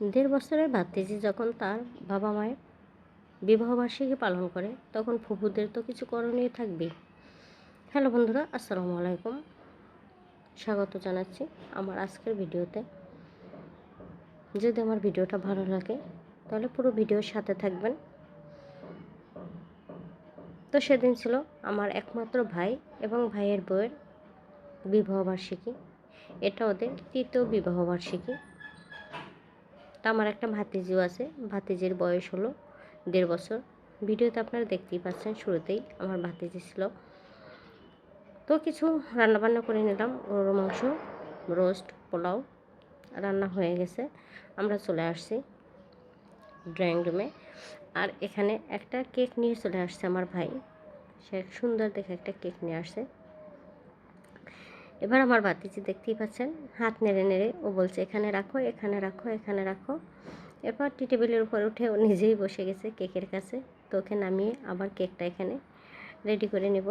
দেড় বছরের ভাতিজি যখন তার বাবা মায়ের বিবাহবার্ষিকী পালন করে, তখন ফুফুদের তো কিছু করণীয় থাকবেই। হ্যালো বন্ধুরা, আসসালামু আলাইকুম। স্বাগত জানাচ্ছি আমার আজকের ভিডিওতে। যদি আমার ভিডিওটা ভালো লাগে, তাহলে পুরো ভিডিওর সাথে থাকবেন। তো সেদিন ছিল আমার একমাত্র ভাই এবং ভাইয়ের বউয়ের বিবাহবার্ষিকী। এটা ওদের তৃতীয় বিবাহবার্ষিকী। তা আমার একটা ভাতিজিও আছে। ভাতিজির বয়স হলো দেড় বছর। ভিডিওতে আপনারা দেখতেই পাচ্ছেন শুরুতেই আমার ভাতিজি ছিল। তো কিছু রান্নাবান্না করে নিলাম। গরুর মাংস, রোস্ট, পোলাও রান্না হয়ে গেছে। আমরা চলে আসছি ড্রয়িং রুমে। আর এখানে একটা কেক নিয়ে চলে আসছে আমার ভাই। সে সুন্দর দেখে একটা কেক নিয়ে আসছে। এবার আমার বাতিজি দেখতেই পাচ্ছেন, হাত নেড়ে নেড়ে ও বলছে, এখানে রাখো এখানে রাখো এখানে রাখো। এরপর টি টেবিলের উপর উঠে ও নিজেই বসে গেছে কেকের কাছে। তো ওকে নামিয়ে আবার কেকটা এখানে রেডি করে নেব।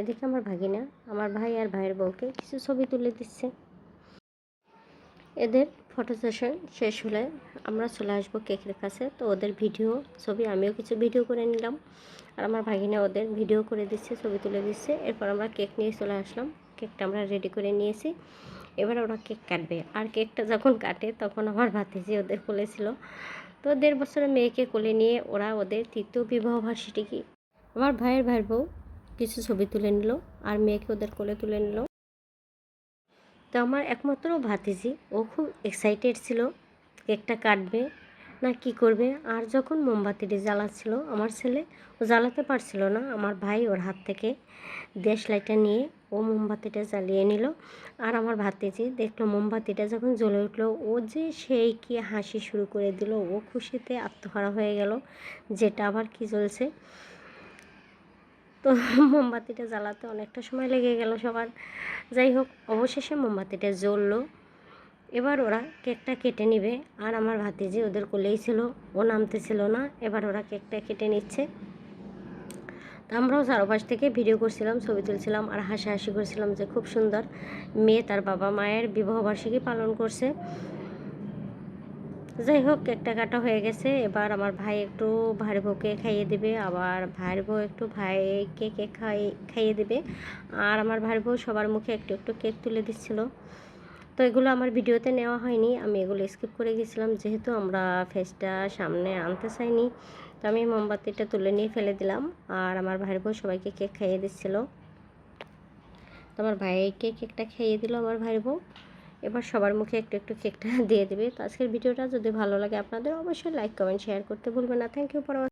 এদিকে আমার ভাগিনা, আমার ভাই আর ভাইয়ের বউকে কিছু ছবি তুলে দিচ্ছে। এদের ফটো সেশন শেষ হলে আমরা চলে আসব কেকের কাছে। তো ওদের ভিডিও ছবি, আমিও কিছু ভিডিও করে নিলাম। আর আমার ভাগিনা ওদের ভিডিও করে দিচ্ছে, ছবি তুলে দিচ্ছে। এরপর আমরা কেক নিয়ে চলে আসলাম। কেকটা আমরা রেডি করে নিয়েছি। এবার ওরা কেক কাটবে। আর কেকটা যখন কাটে, তখন আমার ভাতিজি ওদের কোলেছিল তো দেড় বছরের মেয়েকে কোলে নিয়ে ওরা ওদের তৃতীয় বিবাহ বার্ষিকী আমার ভাইয়ের ভাইয়ের বউ কিছু ছবি তুলে নিল। আর মেয়েকে ওদের কোলে তুলে নিল। তো আমার একমাত্র ভাতিজি, ও খুব এক্সাইটেড ছিল কেকটা কাটবে না কি করবে। আর যখন মোমবাতিটি জ্বালাচ্ছিল, আমার ছেলে ও জ্বালাতে পারছিল না, আমার ভাই ওর হাত থেকে দেশ লাইটটা নিয়ে ও মোমবাতিটা জ্বালিয়ে নিল। আর আমার ভাতিজি দেখল মোমবাতিটা যখন জ্বলে উঠল, ও যে সেই কি হাসি শুরু করে দিল, ও খুশিতে আত্মহারা হয়ে গেল, যেটা আবার কি জ্বলছে। তো মোমবাতিটা জ্বালাতে অনেকটা সময় লেগে গেল সবার। যাই হোক, অবশেষে মোমবাতিটা জ্বললো। এবার ওরা কেকটা কেটে নেবে। আর আমার ভাতিজি ওদের কোলেই ছিল, ও নামতে ছিল না। এবার ওরা কেকটা কেটে নিচ্ছে। তো আমরাও চারপাশ থেকে ভিডিও করছিলাম, ছবি তুলছিলাম আর হাসাহাসি করছিলাম যে খুব সুন্দর মেয়ে তার বাবা মায়ের বিবাহবার্ষিকী পালন করছে। যাই হোক একটা কাটা হয়ে গেছে। এবার আমার ভাই একটু ভাইয়ের বউকে খাইয়ে দেবে। আবার ভাইয়ের বউ একটু ভাইকে কেক খাই, খাইয়ে দেবে। আর আমার ভাইয়ের বউ সবার মুখে একটু একটু কেক তুলে দিচ্ছিল। তো এগুলো আমার ভিডিওতে নেওয়া হয়নি। আমি এগুলো স্কিপ করে গেছিলাম। যেহেতু আমরা ফেসটা সামনে আনতে চাইনি, তো আমি মোমবাতিটা তুলে নিয়ে ফেলে দিলাম। আর আমার ভাইয়ের বউ সবাইকে কেক খাইয়ে দিচ্ছিল। তো আমার ভাইকে কেকটা খাইয়ে দিল আমার ভাইয়ের বউ এবার সবার মুখে একটু একটু কেকটা দিয়ে দেবে। তো আজকের ভিডিওটা যদি ভালো লাগে আপনাদের, অবশ্যই লাইক কমেন্ট শেয়ার করতে ভুলবেন না। Thank you for